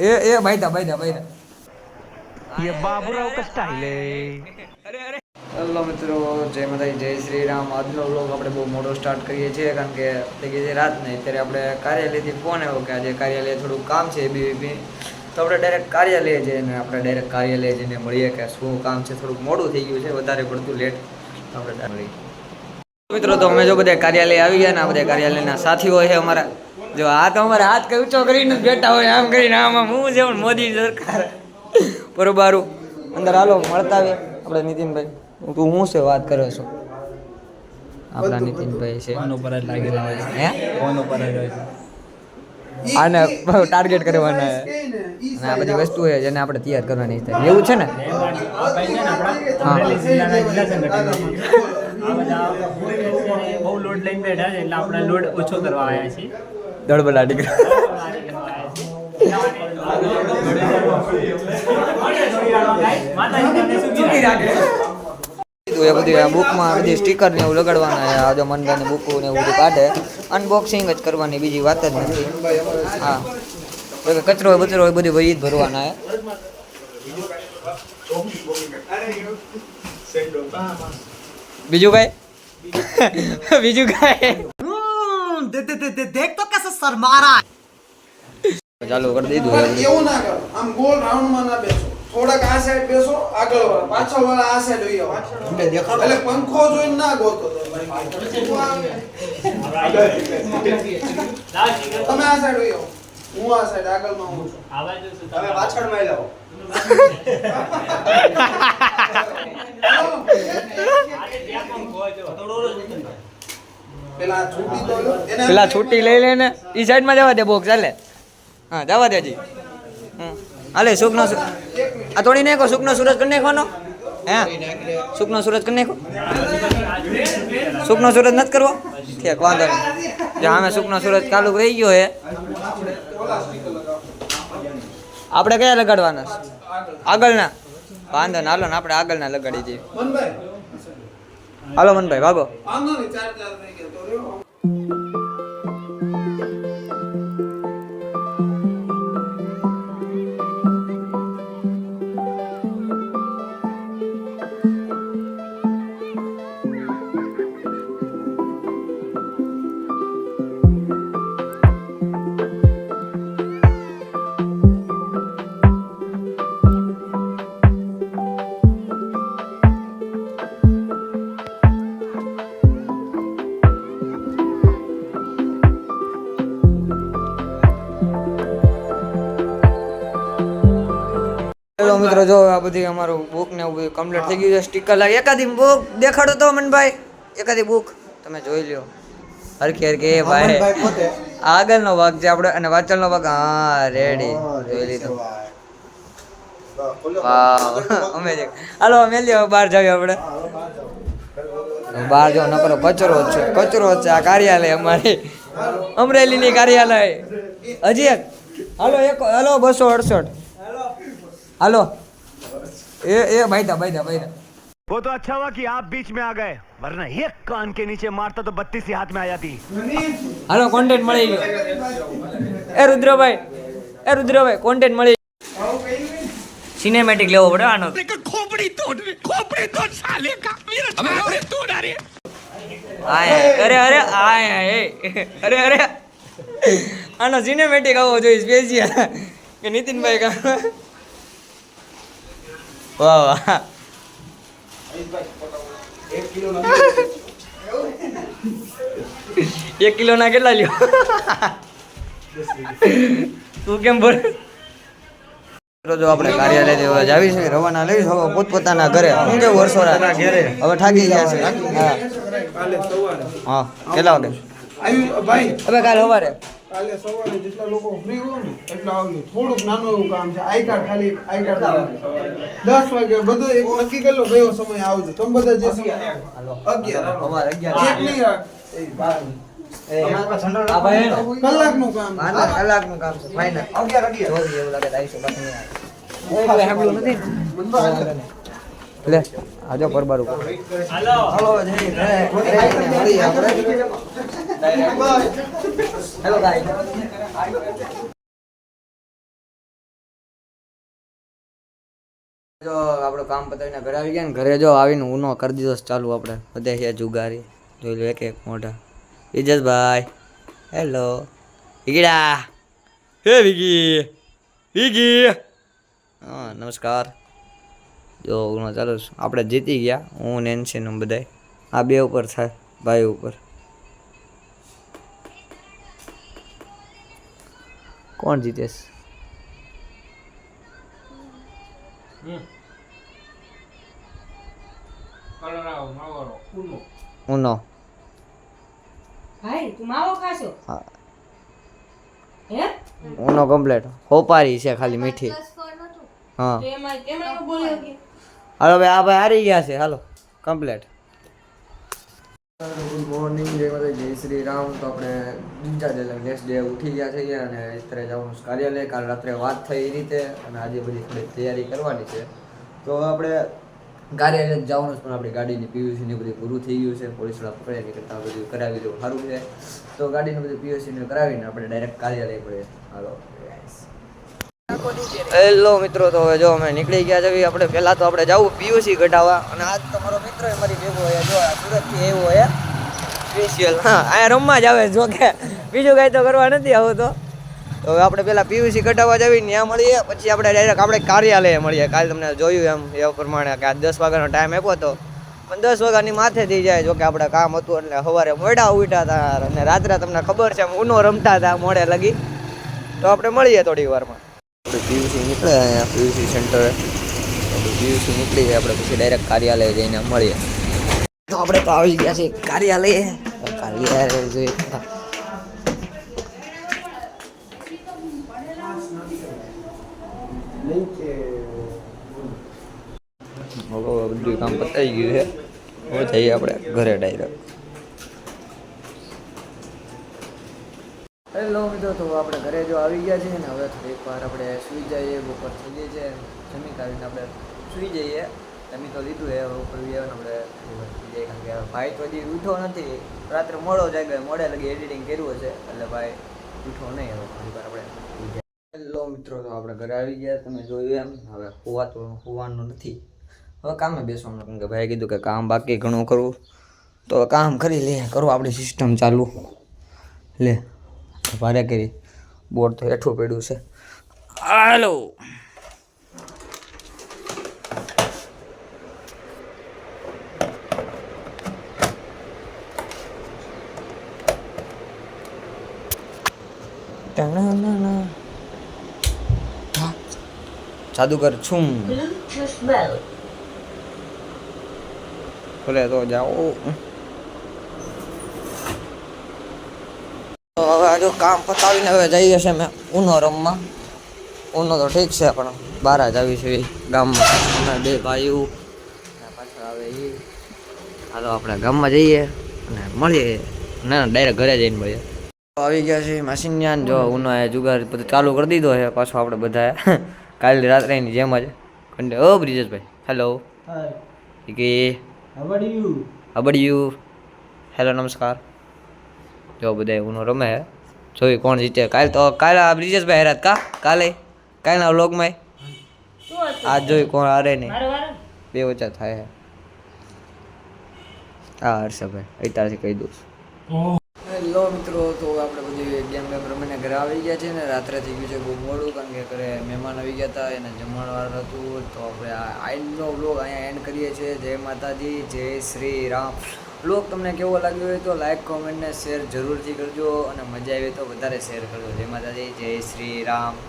એ એ બાયદા બાયદા બાયદા ये बाबूराव का स्टाइल है હેલો મિત્રો જય માતાજી જય શ્રી રામ આજનો વ્લોગ આપણે બહુ મોટો સ્ટાર્ટ કરીએ છીએ કારણ કે થઈ ગઈ છે રાત ને અત્યારે આપણે કાર્યાલયથી ફોન આવ્યો કે આજે કાર્યાલય થોડું કામ છે બીબીપી તો આપણે ડાયરેક્ટ કાર્યાલય જઈને આપણે ડાયરેક્ટ કાર્યાલય જઈને મળીએ કે શું કામ છે થોડુંક મોડું થઈ ગયું છે વધારે પડતું લેટ તો આપણે direct મળીએ મિત્રો તો અમે જો બધા કાર્યાલય આવી ગયા ને આ બધા કાર્યાલયના સાથીઓ છે અમારા જો આ તો અમારે હાથ કઈ ઊંચો કરીને બેઠા હોય આમ કરીને આમ આમ હું જેવું મોદી સરકાર. બરોબારું અંદર હાલો મળતા આવે આપણે નીતિનભાઈ. તું હું છે વાત કરો છો? આપણા નીતિનભાઈ છે. ફોન ઉપર જ લાગી રહ્યા છે. હે? ફોન ઉપર જ હોય છે. આને ટાર્ગેટ કરવાના. અને આ બધી વસ્તુ છે જેને આપણે તૈયાર કરવાની છે. એવું છે ને? હા. બહુ લોડ લઈને બેઠા છે એટલે આપણે લોડ ઓછો કરવા આવ્યા છીએ. દળબલા દીકરા એ બધું આ બુકમાં બધી સ્ટીકર ને એવું લગાડવાના છે. આ જો મનભાઈની બુકો ને એવું બધું કાઢે. અનબોક્સિંગ જ કરવાની બીજી વાત જ નથી. હા. તો કે કચરો હોય બચરો હોય બધું વહી જ ભરવાના છે. બીજું કઈ બીજું કઈ? देख કે શરમારા ચાલુ કરી દીધું એવું ના કરો. આમ ગોલ રાઉન્ડમાં ના બેસો. થોડાક આ સાઈડ બેસો આગળ વાળા. પાછળ વાળા આ સાઈડ હોય એટલે દેખાડો. એટલે પંખો જોઈને ના ગોતો તમે. આ સાઈડ હોય હું આ સાઈડ આગળમાં હું છું. તમે પાછળમાં લાવો થોડો પેલા છૂટી લઈ લે ને ઈ સાઈડમાં જવા દે બોક્સ ચાલે હા જવા દે જી હમ. હાલે સુખનો આ તોડી નાખો સુખનો સૂરજ કરી નાખવાનો. હા? સુખનો સૂરજ કરી નાખો. સુખનો સૂરજ નથી કરવો? ઠીક વાંધો નહીં. જો આમે સુખનો સૂરજ ચાલુ રહી ગયો હે આપણે કયા લગાડવાના? આગળના? વાંધો ના હાલો ને આપણે આગળના લગાડી દઈએ. હાલો મનભાઈ ભાગો. વાંધો હેલો મિત્રો જો આ બધી અમારું બુક ને બધું કમ્પ્લીટ થઈ ગયું છે. સ્ટીકર લાગે એકાદી બુક દેખાડો તો મનભાઈ એકાદી બુક તમે જોઈ લ્યો. હરખી હરખી. એ ભાઈ. આગળનો ભાગ છે આપણે અને વાંચલનો ભાગ. હા રેડી જોઈ લીધો. અમે જે હાલો અમે લ્યો બહાર જાવી આપણે. બહાર જો નકરો કચરો જ છે. કચરો જ છે આ કાર્યાલય અમારી. અમરેલીની કાર્યાલય. હજી એક. હાલો એક હાલો બસો અડસઠ. હાલો એ એ બાયદા બાયદા બાયદા वो तो अच्छा हुआ कि आप बीच में आ गए वरना एक कान के नीचे मारता तो बत्तीस ही हाथ में आ जाती હાલો કોન્ટેન્ટ મળી ગયો એ રુદ્રભાઈ એ રુદ્રભાઈ કોન્ટેન્ટ મળી સિનેમેટિક લેવો પડે આનો આય અરે અરે આય એ અરે અરે આનો સિનેમેટિક આવવો જોઈએ સ્પેશિયલ કે નીતિનભાઈ કા વાહ વાહ. એક કિલો ના કેટલા લ્યો? તું કેમ બોલ? જો આપણે કાર્યાલય જેવા જાવી છે રવાના લઈ હવે પોતપોતાના ઘરે શું કેવું વર્ષોરા ઘરે. હવે થાકી ગયા છે. હા. હા. કેટલા વાગે? ભાઈ. હવે કાલ સવારે. કાલે સવારે જેટલા લોકો ફ્રી હોય ને એટલા આવજો. થોડુંક નાનું એવું કામ છે. આઈ કાર્ડ ખાલી આઈ કાર્ડ દસ વાગે બધું એક નક્કી કરેલો કયો સમય આવજો. તમે બધા જે સમય અગિયાર. એક નહીં રાખ? કલાકનું કામ. કલાકનું કામ છે. ફાઇનલ. અગિયાર અગિયાર. એવું લાગે આવીશું બાકી નહીં આવે. એટલે સાંભળ્યું નથી ને? લે આજો પરબારું હાલો. હાલો જઈ હેલો ગાઈ જો આપણું કામ પતાવીને ઘરે આવી ગયા ને ઘરે જો આવીને ઊનો કરી દીધો ચાલુ આપણે. બધે છે જુગારી. જોઈ લો એક એક મોઢા. ઇજસભાઈ હેલો વિગીડા હે વિગી. વિગી. હા નમસ્કાર. જો ઊનો ચાલુ આપણે જીતી ગયા હું ને એનસી ને બધાય. આ બે ઉપર થાય ભાઈ ઉપર. કોણ જીતેશ? ઉનો. ભાઈ તું માવો ખાશો? હે. ઉનો કમ્પ્લેટ હોપારી છે ખાલી મીઠી. હા. હાલો ભાઈ આ ભાઈ હારી ગયા છે. હાલો. કમ્પ્લેટ ગુડ મોર્નિંગ જય માતા જય શ્રી રામ. તો આપણે બીજા ડે નેક્સ્ટ ડે ઉઠી ગયા છીએ અને અત્યારે જવાનું કાર્યાલય. કાલ રાત્રે વાત થઈ એ રીતે અને આજે બધી થોડી તૈયારી કરવાની છે. તો આપણે કાર્યાલય જવાનું પણ આપણી ગાડીની પીયુસી ને બધું પૂરું થઈ ગયું છે. પોલીસવાળા પકડ્યા નહીં કરતા બધું કરાવી દેવું સારું છે. તો ગાડીનું બધું પીયુસી ને કરાવીને આપણે ડાયરેક્ટ કાર્યાલય પડે હાલો. હેલો મિત્રો, તો હવે જો અમે નીકળી ગયા છે, આપણે પહેલા તો આપણે જવું પીયુસી કઢાવવા અને આજ તમારો મિત્ર મારી ભેગો હોય જો સુરતથી આવ્યો હોય સ્પેશિયલ હા આ રમવા જ આવે જો કે. બીજું કાંઈ તો કરવા નથી આવું તો. તો હવે આપણે પહેલા પીયુસી કઢાવવા જવી, ત્યાં મળીએ. પછી આપણે ડાયરેક્ટ આપણે કાર્યાલયે મળીએ. કાલે તમને જોયું એમ, એ પ્રમાણે કે આ દસ વાગ્યાનો ટાઈમ આપ્યો હતો પણ દસ વાગ્યાની માથે થઈ જાય, જો કે આપણે કામ હતું એટલે સવારે મોડા ઉઠ્યા હતા. અને રાત્રે તમને ખબર છે ઉનો રમતા હતા, મોડે લગી. તો આપણે મળીએ થોડી વારમાં. આપણે પીયુસી નીકળે. અહીંયા પીયુસી સેન્ટર. પીયુસી નીકળી જાય આપણે પછી ડાયરેક્ટ કાર્યાલય જઈને મળીએ. તો આપણે તો આવી ગયા છીએ કાર્યાલય. કાર્યાલય જોઈએ બધું કામ પતાઈ ગયું છે. હવે જઈએ આપણે ઘરે ડાયરેક્ટ મિત્રો તો આપણે ઘરે જો આવી ગયા છીએ ને હવે થોડીક વાર આપણે સૂઈ જઈએ, બપોર થઈ ગઈ છે, જમી કાઢીને આપણે સૂઈ જઈએ. જમી તો લીધું એ ઉપર બી આપણે કારણ કે ભાઈ તો હજી ઉઠો નથી. રાત્રે મોડો જાગ્યો મોડે લગી એડિટિંગ કર્યું છે એટલે ભાઈ ઉઠો નહીં હવે થોડી વાર આપણે હેલો મિત્રો, તો આપણે ઘરે આવી ગયા, તમે જોયું એમ. હવે હોવા તો હોવાનું નથી. હવે કામે બેસવાનું કારણ કે ભાઈ કીધું કે કામ બાકી ઘણું કરવું. તો કામ કરી લે, કરો આપણી સિસ્ટમ ચાલુ. લે. ભારે કરી. બોર્ડ તો હેઠું પડ્યું છે. હાલો. જાદુગર છું. ભલે તો જાઓ. તો હવે આ જો કામ પતાવીને હવે જઈએ છે મેં ઉનો રમવા. ઉનો તો ઠીક છે પણ બહાર જ આવી છે ગામમાં. અમે બે ભાઈઓ. પાછળ આવે એ. હાલો આપણે ગામમાં જઈએ અને મળીએ. ના ડાયરેક્ટ ઘરે જઈને મળીએ. તો આવી ગયા છે માસિન્યાન જો ઉનો એ જુગાર બધું ચાલુ કરી દીધો છે. પાછો આપણે બધા કાલે રાત્રેની જેમ જ. કંડે ઓ બ્રિજેશભાઈ? હેલો કે અબડિયું હેલો નમસ્કાર. જો બધા ઉનો રમે હે. જોઈ કોણ જીતે? કાલે તો કાલે આ બ્રિજેશભાઈ હેરાત કા? કાલે? કાલના વ્લોગમાં શું હતું આજ જોઈ કોણ હારે નહીં મારે વારે બે વચ્ચા થાય હે. હા હર્ષભાઈ અત્યારથી કહી દઉં હેલો મિત્રો તો આપણે બધી ગેમ ગેમ રમીને ઘરે આવી ગયા છે ને રાત્રે થઈ ગયું છે બહુ મોડું, કારણ કે ઘરે મહેમાન આવી ગયા હતા, એને જમણવાર હતું, તો આપણે આ આઈનો વ્લોગ અહીંયા એન્ડ કરીએ છીએ. જય માતાજી, જય શ્રી રામ. વ્લોગ તમને કેવો લાગ્યો હોય તો લાઈક કોમેન્ટ ને શેર જરૂરથી કરજો અને મજા આવી તો વધારે શેર કરજો. જય માતાજી, જય શ્રી રામ.